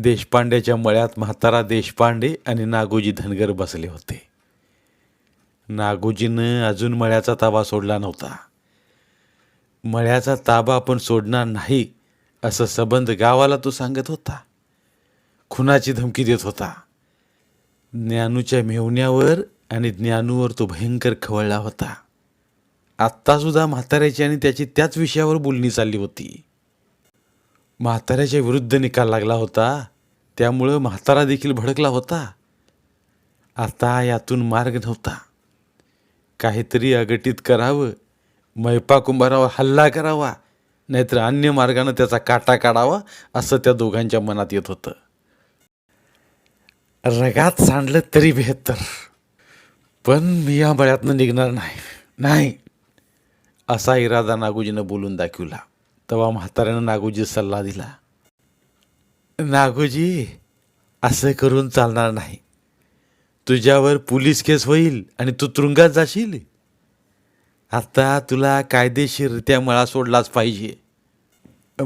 देशपांड्याच्या मळ्यात म्हातारा देशपांडे आणि नागोजी धनगर बसले होते. नागोजीनं अजून मळ्याचा ताबा सोडला नव्हता. मळ्याचा ताबा आपण सोडणार नाही असं सबंध गावाला तो सांगत होता. खुनाची धमकी देत होता. ज्ञानूच्या मेवण्यावर आणि ज्ञानूवर तो भयंकर खवळला होता. आत्तासुद्धा म्हाताऱ्याची आणि त्याची त्याच विषयावर बोलणी चालली होती. म्हाताऱ्याच्या विरुद्ध निकाल लागला होता त्यामुळं म्हातारा देखील भडकला होता. आता यातून मार्ग नव्हता. काहीतरी अघटित करावं मैपा कुंभारावर हल्ला करावा नाहीतर अन्य मार्गानं त्याचा काटा काढावा असं त्या दोघांच्या मनात येत होतं. रगात सांडलं तरी बेहत्तर. पण मी या बळ्यातनं निघणार नाही. नाही असा इरादा नागोजीनं बोलून दाखवला. तेव्हा म्हाताऱ्यानं नागूजी सल्ला दिला. नागोजी असं करून चालणार नाही. तुझ्यावर पोलीस केस होईल आणि तू तुरुंगात जाशील. आता तुला कायदेशीररित्या मळा सोडलाच पाहिजे.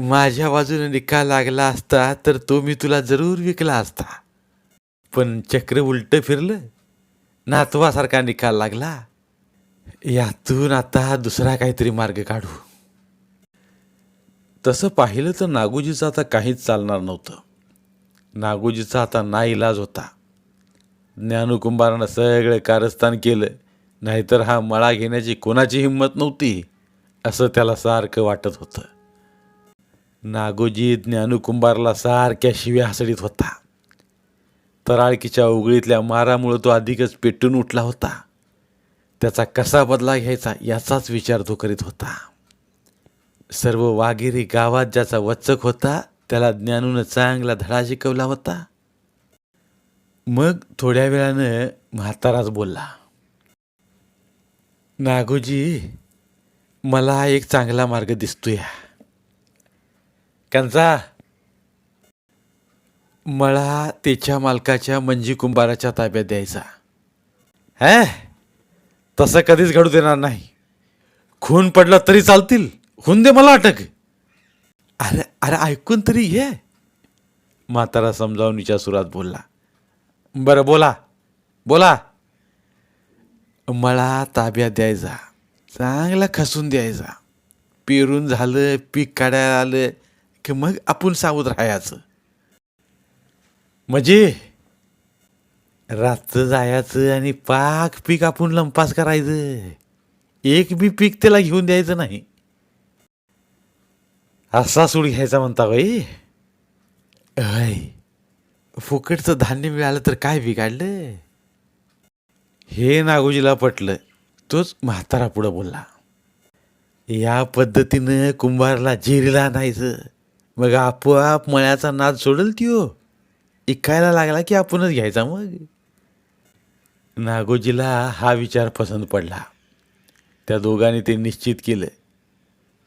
माझ्या बाजूने निकाल लागला असता तर तो मी तुला जरूर विकला असता. पण चक्र उलटं फिरलं. नातवासारखा निकाल लागला. यातून आता दुसरा काहीतरी मार्ग काढू. तसं पाहिलं तर नागोजीचं आता काहीच चालणार नव्हतं. नागोजीचा आता नाईलाज होता. ज्ञानकुंभारानं सगळं कारस्थान केलं नाहीतर हा मळा घेण्याची कोणाची हिंमत नव्हती असं त्याला सारखं वाटत होतं. नागोजी ज्ञानकुंभारला सारख्या शिव्या हसडीत होता. तराळकीच्या उघडीतल्या मारामुळं तो अधिकच पेटून उठला होता. त्याचा कसा बदला घ्यायचा याचाच विचार तो करीत होता. सर्व वाघेरी गावात ज्याचा वचक होता त्याला ज्ञानूनं चांगला धडा शिकवला होता. मग थोड्या वेळानं म्हाताराच बोलला नागोजी मला एक चांगला मार्ग दिसतोय. कांचा मला त्याच्या मालकाच्या मंजी कुंभाराच्या ताब्यात द्यायचा. हे? तसं कधीच घडू देणार नाही. खून पडला तरी चालतील. खून दे मला अटक अरे अरे ऐकून तरी ये. म्हातारा समजावणीच्या सुरात बोलला. बरं बोला. बोला. मला ताब्यात द्यायचा. चांगला खसून द्यायचा. पेरून झालं पीक काढायला आलं की मग आपण सावध राहायचं. म्हणजे रातचं जायचं आणि पाक पीक आपण लंपास करायचं. एक बी पीक त्याला घेऊन द्यायचं नाही. असा सूड घ्यायचा म्हणता बाई. अय फुकटचं धान्य मिळालं तर काय बिघाडलं? हे नागोजीला पटलं. तोच म्हातारा पुढं बोलला. या पद्धतीनं कुंभारला जिरीला आणायचं. मग आपोआप मळ्याचा नाद सोडल त्यो इकायला लागला की आपणच घ्यायचा मग. नागोजीला हा विचार पसंत पडला. त्या दोघांनी ते निश्चित केलं.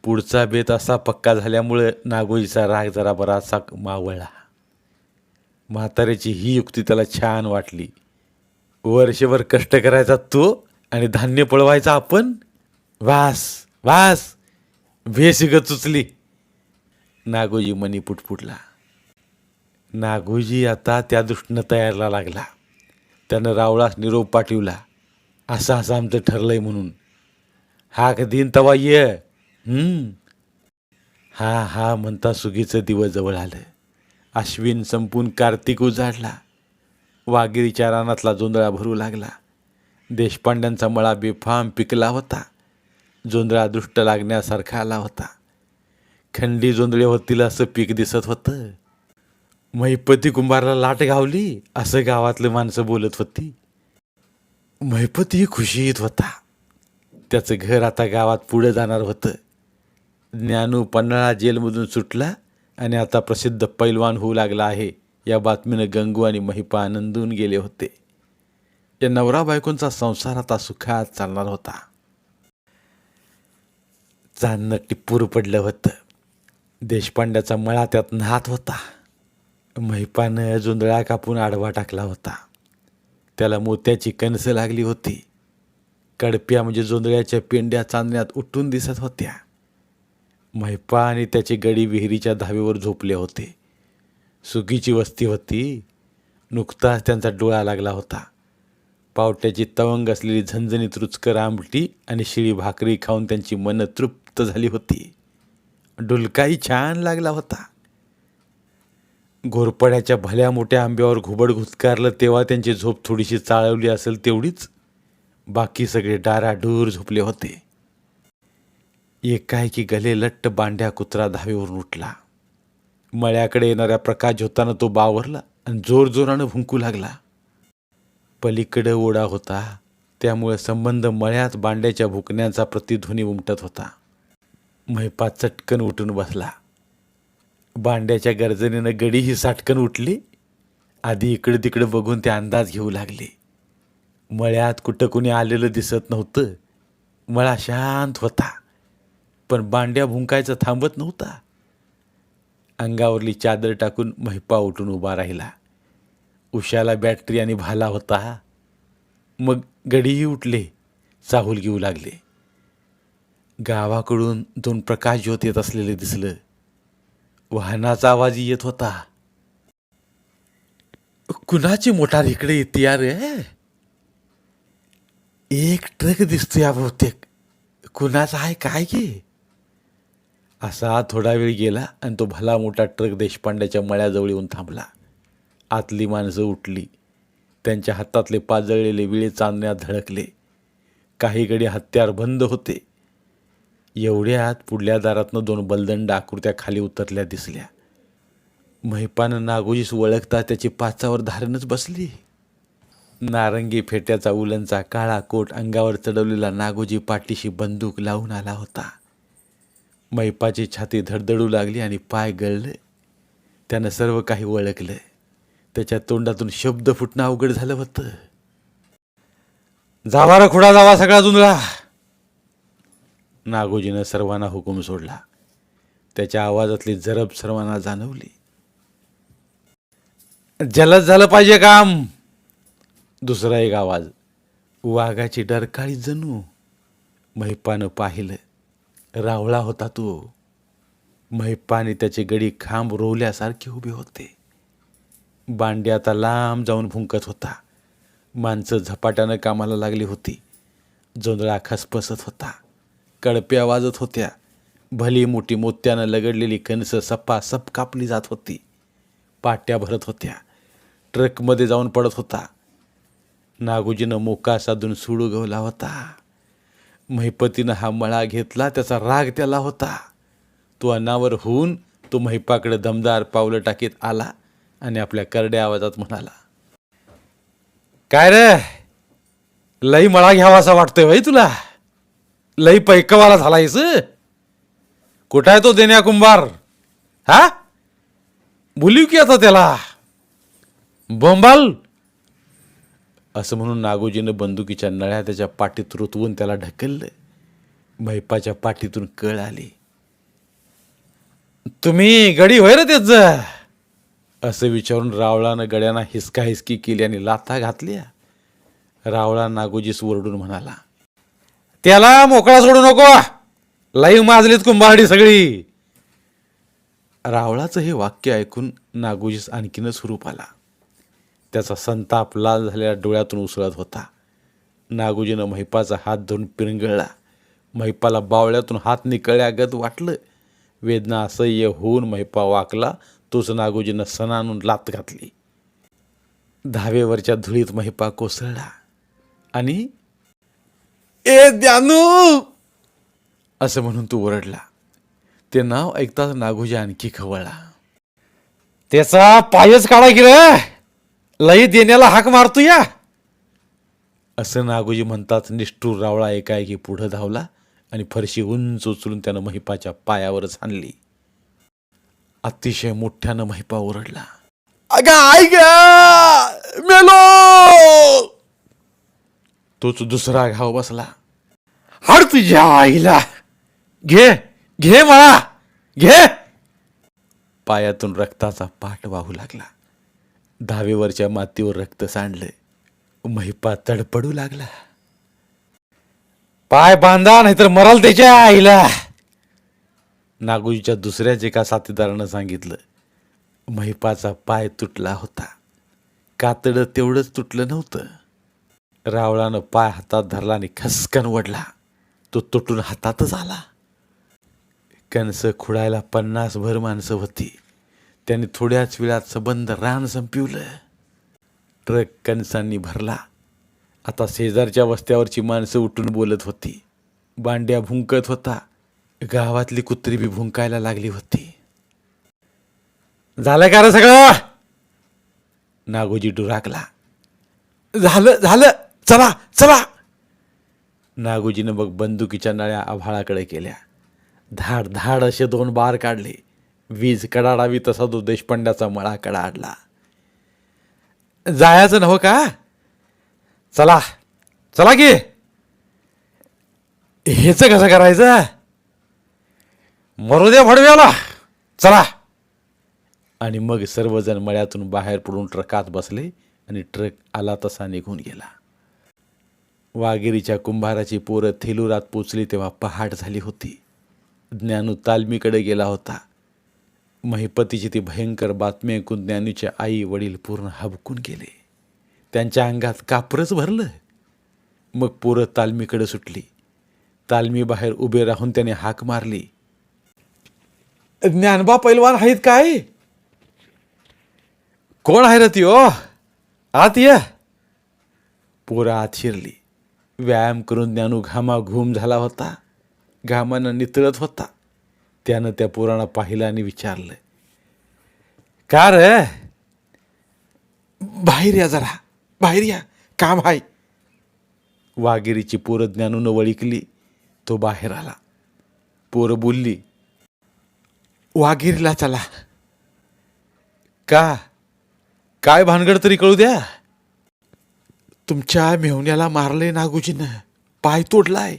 पुढचा बेत असा पक्का झाल्यामुळं नागोजीचा राग जरा बरासा मावळला. म्हाताऱ्याची ही युक्ती त्याला छान वाटली. वर्षभर कष्ट करायचा तो आणि धान्य पळवायचा आपण? वास वास! भेसिग चुचली. नागोजी मनी पुटपुटला. नागोजी आता त्या दृष्टीनं तयारला लागला. त्यानं रावळास निरोप पाठविला. असं असं आमचं ठरलंय म्हणून. हा दिन तवा ये. हं. हा हा म्हणता सुगीचं दिवस जवळ आलं अश्विन संपून कार्तिक उजाडला. वाघिरीच्या रानातला जोंधळा भरू लागला. देशपांड्यांचा मळा बेफाम पिकला होता. जोंधळा दृष्ट लागण्यासारखा आला होता. खंडी जोंधळे होतील असं पीक दिसत होतं. महिपती कुंभारला लाट गावली असं गावातले माणसं बोलत होती. महिपती खुशीत होता. त्याचं घर आता गावात पुढं जाणार होतं. ज्ञानू पन्हाळा जेलमधून सुटला आणि आता प्रसिद्ध पैलवान होऊ लागला आहे. या बातमीनं गंगू आणि महिपा आनंदून गेले होते. या नवरा बायकोंचा संसार आता सुखात चालणार होता. चांदणं टिप्पूर पडलं होतं. देशपांड्याचा मळा त्यात नाहत होता. महिपानं जुंदळा कापून आडवा टाकला होता. त्याला मोत्याची कणसं लागली होती. कडप्या म्हणजे जोंधळ्याच्या पेंड्या चांदण्यात उठून दिसत होत्या. म्हैपा आणि त्याची गडी विहिरीच्या धावेवर झोपले होते. सुगीची वस्ती होती. नुकताच त्यांचा डोळा लागला होता. पावट्याची तवंग असलेली झणझणीत रुचकर आमटी आणि शिळी भाकरी खाऊन त्यांची मनं तृप्त झाली होती. डुलकाही छान लागला होता. घोरपड्याच्या भल्या मोठ्या आंब्यावर घुबड घुसकारलं तेव्हा त्यांची झोप थोडीशी चाळवली असेल तेवढीच बाकी सगळे डाराडूर झोपले होते. एकाएकी गले लट्ट बांड्या कुत्रा धावेवरून उठला. मळ्याकडे येणाऱ्या प्रकाश होताना तो बावरला आणि जोर जोरानं भुंकू लागला. पलीकडे ओढा होता. त्यामुळे संबंध मळ्यात बांड्याच्या भुकण्याचा प्रतिध्वनी उमटत होता. महिपा चटकन उठून बसला. बांड्याच्या गर्जनेनं गडीही साटकन उठली. आधी इकडे तिकडे बघून ते अंदाज घेऊ लागले. मळ्यात कुठं कुणी आलेलं दिसत नव्हतं. मळा शांत होता. पण बांड्या भुंकायचं थांबत नव्हता. अंगावरली चादर टाकून महिपा उठून उभा राहिला. उशाला बॅटरी आणि भाला होता. मग गडीही उठले चाहूल घेऊ लागले. गावाकडून दोन प्रकाश ज्योत येत असलेले दिसलं. वाहनाचा आवाजही येत होता. कुणाची मोटार इकडे येते यार एक ट्रक दिसतो या बहुतेक. कुणाचा आहे काय की? असा थोडा वेळ गेला आणि तो भला मोठा ट्रक देशपांड्याच्या मळ्याजवळ येऊन थांबला. आतली माणसं उठली. त्यांच्या हातातले पाजळलेले विळे चांदण्यात धडकले. काही हत्यार बंद होते. एवढ्यात पुढल्या दारातनं दोन बलदंड आकृत्या खाली उतरल्या दिसल्या. महिपानं नागोजीस ओळखता त्याची पाचावर धारणच बसली. नारंगी फेट्याचा उलनचा काळा कोट अंगावर चढवलेला नागोजी पाठीशी बंदूक लावून आला होता. मैपाची छाती धडधडू लागली आणि पाय गळले. त्यानं सर्व काही ओळखलं. त्याच्या तोंडातून शब्द फुटणं अवघड झालं होतं. जावा खुडा जावा सगळा जुंधळा. नागोजीनं सर्वांना हुकूम सोडला. त्याच्या आवाजातली जरब सर्वांना जाणवली. जलद झालं पाहिजे काम. दुसरा एक आवाज. वाघाची डरकाळी जणू. महिपानं पाहिलं. रावळा होता तो. महिपाने त्याची गडी खांब रोवल्यासारखे उभे होते. बांडे आता लांब जाऊन भुंकत होता. माणसं झपाट्यानं कामाला लागली होती. जोंधळा खसपसत होता. कडप्या वाजत होत्या. भली मोठी मोत्यानं लगडलेली कणसं सप्पा सप कापली जात होती. पाट्या भरत होत्या. ट्रकमध्ये जाऊन पडत होता. नागोजीनं मोका साधून सूड उगवला होता. महिपतीनं हा मळा घेतला त्याचा राग त्याला होता. तो अनावर होऊन तो महिपाकडे दमदार पावलं टाकीत आला आणि आपल्या करड्या आवाजात म्हणाला काय रे? लई मळा घ्यावासा वाटतोय भाई तुला. लई पैकवाला झालायस कुठं आहे तो देण्या कुंभार? हा? बोलीव की आता त्याला. बोंबाल असं म्हणून नागोजीनं बंदुकीच्या नळ्या त्याच्या पाठीत रुतवून त्याला ढकललं. मैपाच्या पाठीतून कळ आली. तुम्ही गडी होय रे त्याच असं विचारून रावळानं गड्यांना हिसका हिसकी केली आणि लाथा घातल्या. रावळा नागोजीस ओरडून म्हणाला त्याला मोकळा सोडू नको. लाईव्ह माजलीत कुंभारडी सगळी. रावळाचं हे वाक्य ऐकून नागोजीस आणखीनच स्वरूप आला. त्याचा संताप लाल झालेल्या डोळ्यातून उसळत होता. नागोजीनं महिपाचा हात धरून पिरंगळला महिपाला बावळ्यातून हात निकळल्यागत वाटलं. वेदना असह्य होऊन महिपा वाकला तोच नागोजीनं सणानून लात घातली. धावेवरच्या धुळीत महिपा कोसळला. आणि ए द्यानू! असं म्हणून तू ओरडला. ते नाव ऐकताच नागोजी आणखी खवळला. त्याचा पायच काढा की लई देण्याला हाक मारतो या. असं नागोजी म्हणतात निष्ठूर रावळा एकाएकी पुढं धावला आणि फरशी उंच उचलून त्यानं महिपाच्या पायावरच आणली. अतिशय मोठ्यानं महिपा ओरडला. अगं आई ग! मेलो! तोच दुसरा घाव बसला. हाड तुझ्या आईला. घे घे मला घे. पायातून रक्ताचा पाठ वाहू लागला. धावेवरच्या मातीवर रक्त सांडलं महिपा तडपडू लागला. पाय बांधा नाहीतर मराल त्याच्या आईला. नागोजीच्या दुसऱ्याच एका साथीदारानं सांगितलं महिपाचा पाय तुटला होता. कातडं तेवढंच तुटलं नव्हतं. रावळानं पाय हातात धरला आणि खसकन वडला तो तुटून हातातच आला. कणस खुडायला पन्नास भर माणसं होती. त्यांनी थोड्याच वेळात सबंध रान संपवलं. ट्रक कणसांनी भरला. आता शेजारच्या वस्त्यावरची माणसं उठून बोलत होती. बांड्या भुंकत होता. गावातली कुत्री बी भुंकायला लागली होती. झालं का रे सगळं? नागोजी डुराकला. झालं झालं. चला चला. नागोजीनं मग बंदुकीच्या नळ्या आभाळाकडे केल्या. धाड धाड असे दोन बार काढले. वीज कडाडावी तसा तो देशपांड्याचा मळा कडाडला. जायचं नव्ह हो का? चला चला की. हेच कसं करायचं? मरू द्या चला. आणि मग सर्वजण मळ्यातून बाहेर पडून ट्रकात बसले आणि ट्रक आला तसा निघून गेला. वागिरीच्या कुंभाराची पोरं थेलुरात पोचली तेव्हा पहाट झाली होती. ज्ञानू तालमीकडे गेला होता. महिपतीची ती भयंकर बातमी ऐकून ज्ञानूच्या आई वडील पूर्ण हबकून गेले. त्यांच्या अंगात कापरच भरलं. मग पोरं तालमीकडे सुटली. तालमी बाहेर उभे राहून त्याने हाक मारली. ज्ञानबा पैलवान आहेत काय? कोण आहे रे ओ? आत ये. पोरं आत शिरली. व्यायाम करून ज्ञानू घामाघूम झाला होता. घामानं नितळत होता. त्यानं त्या पुराणा पाहिलं आणि विचारलं का रे? बाहेर या जरा. बाहेर या. काम आहे. वाघेरीची पोरं ज्ञानून वळिकली. तो बाहेर आला. पोरं बोलली वाघेरीला चला. का? काय भानगड तरी कळू द्या. तुमच्या मेहुण्याला मारले नागुजीनं. पाय तोडलाय.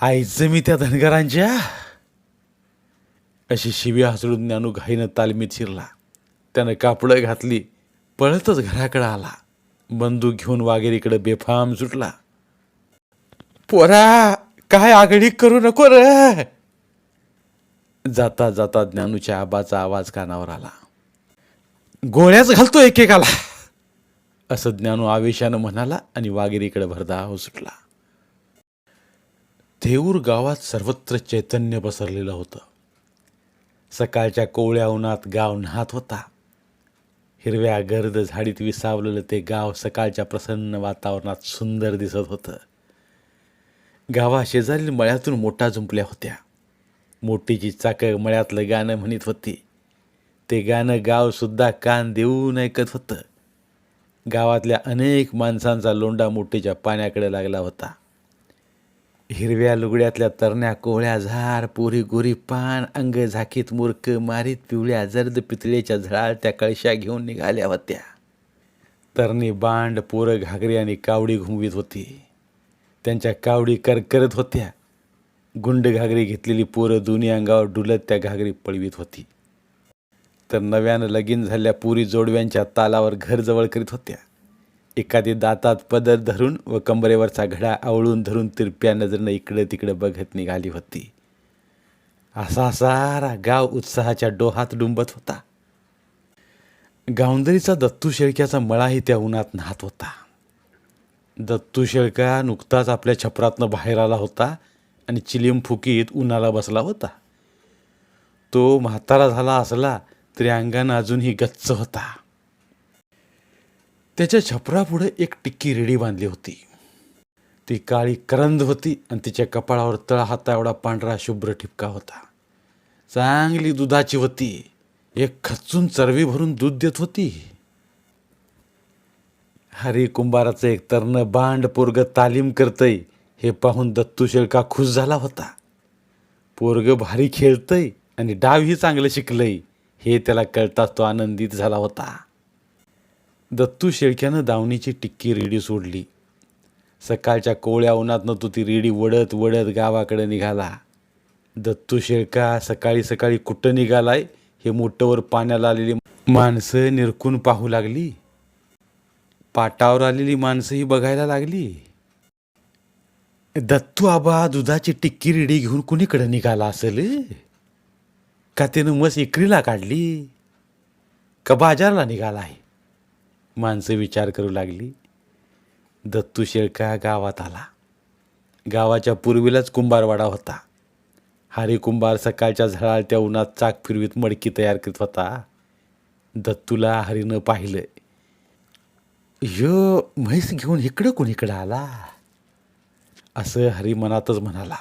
आईचं मी त्या धनगरांच्या. अशी शिवी हसडून ज्ञानू घाईनं तालमीत शिरला. त्यानं कापडं घातली पळतच घराकडं आला. बंदूक घेऊन वाघेरीकडे बेफाम सुटला. पोरा काय आघाडी करू नको रे. जाता जाता ज्ञानूच्या आबाचा आवाज कानावर आला. गोळ्याच घालतो एकेकाला. असं ज्ञानू आवेशानं म्हणाला आणि वाघेरीकडे भरदाव सुटला. थेऊर गावात सर्वत्र चैतन्य पसरलेलं होतं. सकाळच्या कोवळ्या उन्हात गाव न्हात होता. हिरव्या गर्द झाडीत विसावलेलं ते गाव सकाळच्या प्रसन्न वातावरणात सुंदर दिसत होतं. गावाशेजारील मळ्यातून मोठा जुंपल्या होत्या. मोठीची चाकं मळ्यातलं गाणं म्हणत होती. ते गाणं गावसुद्धा कान देऊन ऐकत होतं. गावातल्या अनेक माणसांचा लोंडा मोठीच्या पाण्याकडे लागला होता. हिरव्या लुगड्यातल्या तरण्या कोवळ्या झार पोरी गोरी पान अंग झाकीत मूर्ख मारीत पिवळ्या जर्द पितळेच्या झळाळत्या कळशा घेऊन निघाल्या होत्या. तरणी बांड पोरं घागरी आणि कावडी घुमवीत होती. त्यांच्या कावडी करकरत होत्या. गुंड घागरी घेतलेली पोरं दोन्ही अंगावर डुलत त्या घागरी पळवीत होती. तर नव्यानं लगीन झालेल्या पुरी जोडव्यांच्या तालावर घर जवळ करीत होत्या. एखादी दातात पदर धरून व कंबरेवरचा घडा आवळून धरून तिरप्या नजरेनं इकडं तिकडं बघत निघाली होती. असा सारा गाव उत्साहाच्या डोहात डुंबत होता. गावंदरीचा दत्तू शेळक्याचा मळाही त्या उन्हात नाहत होता. दत्तू शेळका नुकताच आपल्या छपरातनं बाहेर आला होता आणि चिलीम फुकीत उन्हाला बसला होता. तो म्हातारा झाला असला तरी अंगानं अजूनही गच्च होता. त्याच्या छपरापुढे एक टिक्की रेडी बांधली होती. ती काळी करंद होती आणि तिच्या कपाळावर तळ हाता एवढा पांढरा शुभ्र ठिपका होता. चांगली दुधाची होती. एक खचून चरवी भरून दूध देत होती. हरी कुंभाराचं एक तरण बांड पोरग तालीम करतय हे पाहून दत्तू शेळका खुश झाला होता. पोरग भारी खेळतय आणि डावही चांगलं शिकलंय हे त्याला कळताच तो आनंदित झाला होता. दत्तू शेळक्यानं दावणीची टिक्की रेडी सोडली. सकाळच्या कोवळ्या उन्हातनं तो ती रेडी वडत वडत गावाकडे निघाला. दत्तू शेळका सकाळी सकाळी कुठं निघालाय? हे मोठंवर पाण्याला आलेली माणसं निरकून पाहू लागली. पाटावर आलेली माणसंही बघायला लागली. दत्तू आबा दुधाची टिक्की रेडी घेऊन कुणीकडे निघाला असेल? का त्यानं मस इकरीला काढली? का बाजारला निघाला आहे माणसं विचार करू लागली. दत्तू शेळका गावात आला. गावाच्या पूर्वीलाच कुंभारवाडा होता. हरी कुंभार सकाळच्या झळाळत्या उन्हात चाक फिरवीत मडकी तयार करीत होता. दत्तूला हरीनं पाहिलं. यो म्हैस घेऊन इकडं कोणीकडं आला? असं हरी मनातच म्हणाला.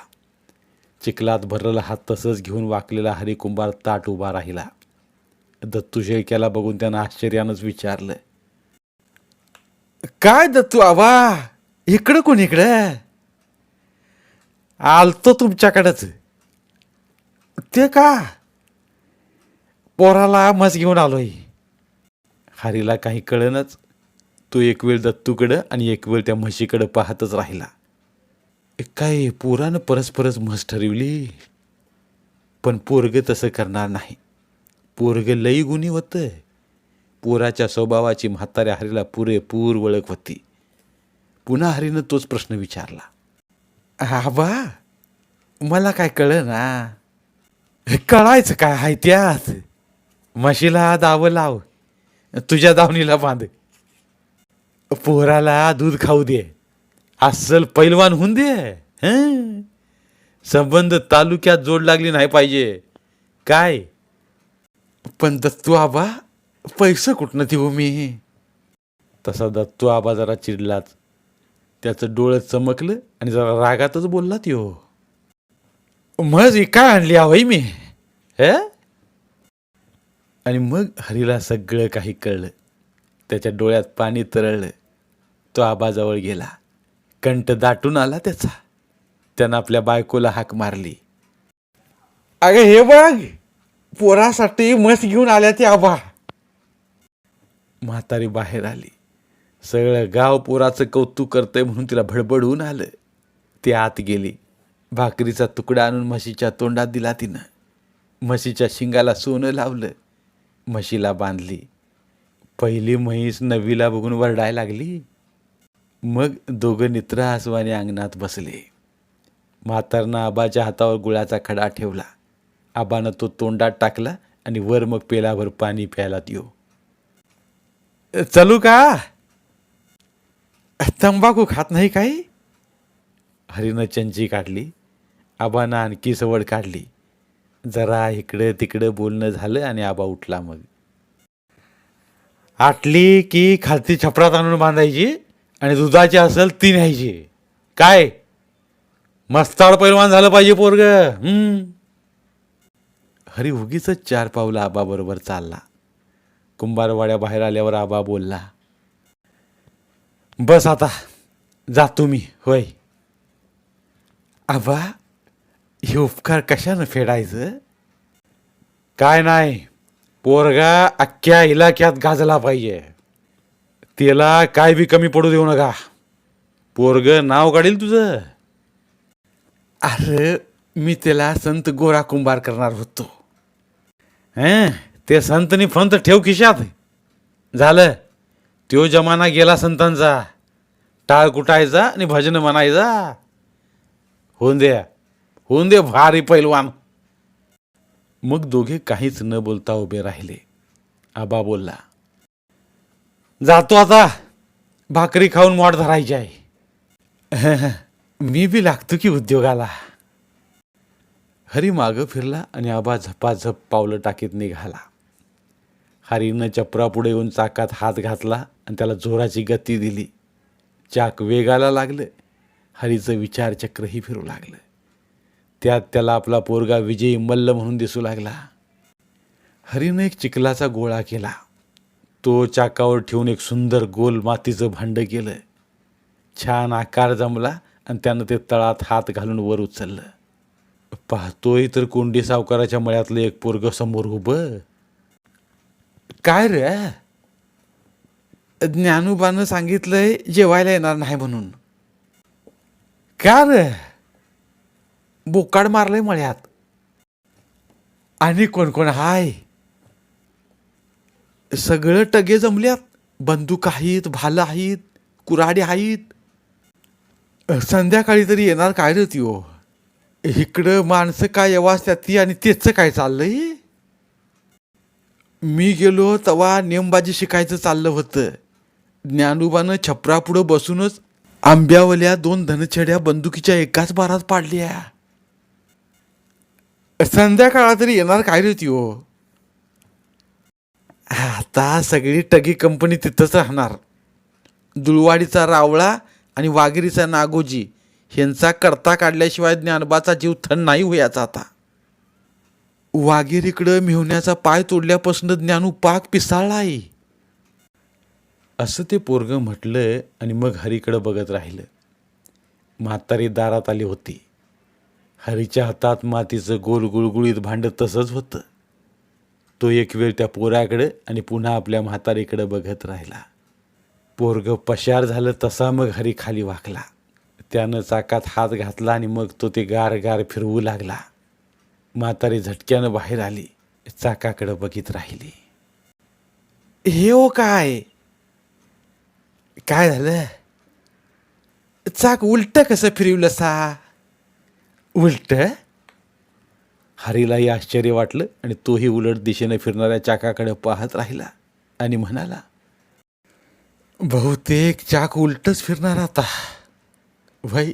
चिखलात भरलेला हात तसंच घेऊन वाकलेला हरी कुंभार ताट उभा राहिला. दत्तू शेळक्याला बघून त्यानं आश्चर्यानंच विचारलं. काय दत्तू आवा? इकडं कोण इकडं? आलतो तुमच्याकडंच. ते का? पोराला मस घेऊन आलोय. हरीला काही कळनच. तो एक वेळ दत्तूकडं आणि एक वेळ त्या म्हशीकडं पाहतच राहिला. काय पोरानं परस्परच म्हस ठरवली? पण पोरग तसं करणार नाही. पोरग लई गुणी होतं पोराच्या स्वभावाची म्हाताऱ्या हरीला पुरेपूर ओळख होती. पुन्हा हरीनं तोच प्रश्न विचारला. आबा मला काय कळ ना कळायचं काय आहे त्यात? म्हशीला दावं लाव तुझ्या दावणीला बांध. पोराला दूध खाऊ दे अस्सल पैलवान होऊन दे हं? संबंध तालुक्यात जोड लागली नाही पाहिजे. काय? पण दत्तू आबा पैसे कुठनं देऊ मी? तसा दत्तू आबा जरा चिडलाच त्याचं डोळं चमकलं आणि जरा रागातच बोलला त्यो मग काय आणली आवई मी? हे? आणि मग हरीला सगळं काही कळलं. त्याच्या डोळ्यात पाणी तरळलं. तो आबाजवळ गेला. कंठ दाटून आला त्याचा. त्यानं आपल्या बायकोला हाक मारली. अगे हे बघ पोरासाठी मस घेऊन आल्या ते आबा. म्हातारी बाहेर आली. सगळं गाव पोराचं कौतुक करतंय म्हणून तिला भडबडून आलं. ती आत गेली. भाकरीचा तुकडा आणून म्हशीच्या तोंडात दिला तिनं. म्हशीच्या शिंगाला सोनं लावलं. म्हशीला बांधली. पहिली म्हैस नवीला बघून वरडायला लागली. मग दोघं नित्र नित्रासवाने अंगणात बसले. म्हातारनं आबाच्या हातावर गुळाचा खडा ठेवला. आबानं तो तोंडात टाकला आणि वर मग पेलाभर पाणी प्यायला देऊ चलू का? तंबाखू खात नाही काही? हरीनं चंची काढली आबानं आणखी सवड काढली. जरा इकडं तिकडं बोलणं झालं आणि आबा उठला मग. आटली की खालती छपरात आणून बांधायची आणि दुधाची असेल ती न्यायची. काय? मस्ताड पैलवान झालं पाहिजे पोरग. हरी उगीच चार पावलं आबाबरोबर चालला. कुंभारवाड्या बाहेर आल्यावर आबा बोलला बस आता जातो मी होय. आबा हे उपकार कशानं फेडायचं? काय नाही पोरगा अख्ख्या इलाक्यात गाजला पाहिजे. त्याला काय बी कमी पडू देऊ नका. पोरग नाव काढील तुझं. अरे मी त्याला संत गोरा कुंभार करणार होतो. हं? ते संतनी फंत ठेव खिशात. झालं. त्यो जमाना गेला संतांचा. टाळ कुटायचा आणि भजन म्हणायचा. होऊन द्या होऊन दे भारी पैलवान. मग दोघे काहीच न बोलता उभे राहिले. आबा बोलला जातो आता. भाकरी खाऊन मोठ धरायची आहे. मी बी लागतो की उद्योगाला. हरी मागं फिरला आणि आबा झपाझप पावलं टाकीत निघाला. हरीनं चपरापुढे येऊन चाकात हात घातला आणि त्याला जोराची गती दिली. चाक वेगाला लागलं. हरीचं विचारचक्रही फिरू लागलं. त्यात त्याला आपला पोरगा विजयी मल्ल म्हणून दिसू लागला. हरीनं एक चिखलाचा गोळा केला. तो चाकावर ठेवून एक सुंदर गोल मातीचं भांडं केलं. छान आकार जमला आणि त्यानं ते तळात हात घालून वर उचललं. पाहतोय तर कोंडी सावकाराच्या मळ्यातलं एक पोरग समोर उभं. काय रे? ज्ञानोबानं सांगितलंय जेवायला येणार नाही म्हणून. का रे? बोकाड मारलंय मळ्यात. आणि कोण कोण हाय? सगळं टगे जमल्यात. बंदूक आहेत भालं आहेत कुऱ्हाडी आहेत संध्याकाळी तरी येणार काय रे हो इकडं माणसं काय येवास ती आणि तेच काय चाललंय? मी गेलो तेव्हा नेमबाजी शिकायचं चाललं होतं. ज्ञानोबानं छपरापुढं बसूनच आंब्यावल्या दोन धनछड्या बंदुकीच्या एकाच बारात पाडल्या. संध्याकाळ तरी येणार काय रे ती हो आता सगळी टगी कंपनी तिथंच राहणार. दुळवाडीचा रावळा आणि वाघिरीचा नागोजी ह्यांचा करता काढल्याशिवाय ज्ञानबाचा जीव थंड नाही होयाचा आता. वाघेरीकडं मिळवण्याचा पाय तोडल्यापासून ज्ञानू पाक पिसाळला आहे असं ते पोरग म्हटलं आणि मग हरीकडं बघत राहिलं. म्हातारी दारात आली होती. हरीच्या हातात मातीचं गोल गुळगुळीत भांड तसंच होतं. तो एक वेळ त्या पोराकडं आणि पुन्हा आपल्या म्हातारीकडं बघत राहिला. पोरग पशार झालं तसा मग हरी खाली वाकला. त्यानं चाकात हात घातला आणि मग तो ते गार गार फिरवू लागला. म्हातारी झटक्यानं बाहेर आली चाकाकडं बघित राहिली. हे हो काय? काय झालं? चाक उलट कसं फिरवलं सा? उलट? हरीलाही आश्चर्य वाटलं आणि तोही उलट दिशेने फिरणाऱ्या चाकाकडे पाहत राहिला आणि म्हणाला बहुतेक चाक उलटच फिरणार आता. भाई